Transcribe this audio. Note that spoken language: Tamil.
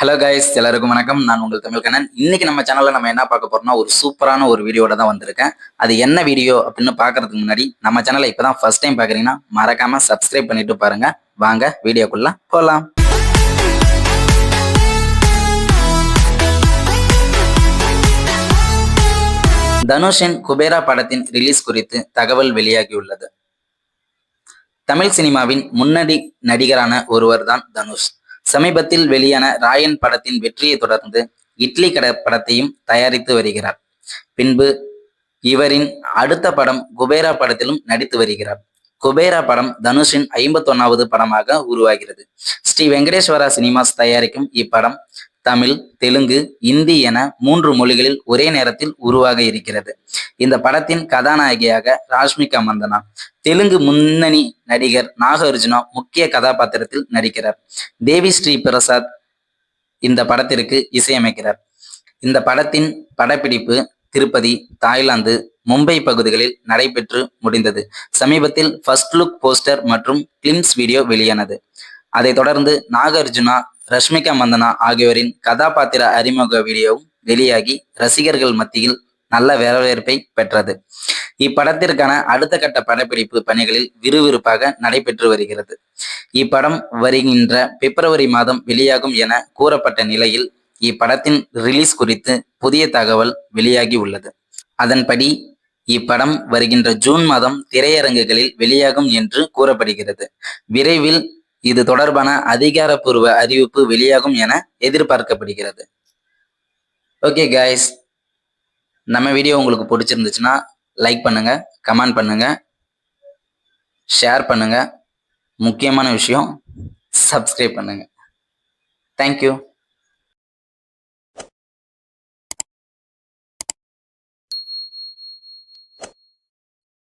ஹலோ கைஸ் எல்லாருக்கும் வணக்கம். நான் உங்கள் தமிழ் கண்ணன். இன்னைக்கு நம்ம சேனல்ல நம்ம என்ன பார்க்க போறோம்னா ஒரு சூப்பரான ஒரு வீடியோட தான் வந்திருக்கேன். அது என்ன வீடியோ அப்படின்னு பார்க்கறதுக்கு முன்னாடி நம்ம சேனலை இப்பதான் ஃபர்ஸ்ட் டைம் பார்க்குறீங்கன்னா மறக்காம சப்ஸ்கிரைப் பண்ணிட்டு பாருங்க. வாங்க வீடியோக்குள்ள போகலாம் தனுஷின் குபேரா படத்தின் ரிலீஸ் குறித்து தகவல் வெளியாகியுள்ளது. தமிழ் சினிமாவின் முன்னணி நடிகரான ஒருவர் தான் தனுஷ். சமீபத்தில் வெளியான ராயன் படத்தின் வெற்றியை தொடர்ந்து இட்லி கட படத்தையும் தயாரித்து வருகிறார். பின்பு இவரின் அடுத்த படம் குபேரா படத்திலும் நடித்து வருகிறார். குபேரா படம் தனுஷின் ஐம்பத்தொன்னாவது படமாக உருவாகிறது. ஸ்ரீ வெங்கடேஸ்வரா சினிமாஸ் தயாரிக்கும் இப்படம் தமிழ் தெலுங்கு இந்தி என மூன்று மொழிகளில் ஒரே நேரத்தில் உருவாக இருக்கிறது. இந்த படத்தின் கதாநாயகியாக ராஷ்மிகா மந்தனா தெலுங்கு முன்னணி நடிகர் நாகார்ஜுனா முக்கிய கதாபாத்திரத்தில் நடிக்கிறார். தேவி ஸ்ரீ பிரசாத் இந்த படத்திற்கு இசையமைக்கிறார். இந்த படத்தின் படப்பிடிப்பு திருப்பதி தாய்லாந்து மும்பை பகுதிகளில் நடைபெற்று முடிந்தது. சமீபத்தில் ஃபர்ஸ்ட் லுக் போஸ்டர் மற்றும் கிளிம்ஸ் வீடியோ வெளியானது. அதைத் தொடர்ந்து நாகார்ஜுனா ரஷ்மிகா மந்தனா ஆகியோரின் கதாபாத்திர அறிமுக வீடியோவும் வெளியாகி ரசிகர்கள் மத்தியில் நல்ல வரவேற்பை பெற்றது. இப்படத்திற்கான அடுத்த கட்ட படப்பிடிப்பு பணிகளில் விறுவிறுப்பாக நடைபெற்று வருகிறது. இப்படம் வருகின்ற பிப்ரவரி மாதம் வெளியாகும் என கூறப்பட்ட நிலையில் இப்படத்தின் ரிலீஸ் குறித்து புதிய தகவல் வெளியாகி உள்ளது. அதன்படி இப்படம் வருகின்ற ஜூன் மாதம் திரையரங்குகளில் வெளியாகும் என்று கூறப்படுகிறது. விரைவில் இது தொடர்பான அதிகாரப்பூர்வ அறிவிப்பு வெளியாகும் என எதிர்பார்க்கப்படுகிறது. ஓகே காய்ஸ் நம்ம வீடியோ உங்களுக்கு பிடிச்சிருந்துச்சுன்னா லைக் பண்ணுங்க கமெண்ட் பண்ணுங்க ஷேர் பண்ணுங்க. முக்கியமான விஷயம் சப்ஸ்கிரைப் பண்ணுங்க. தேங்க்யூ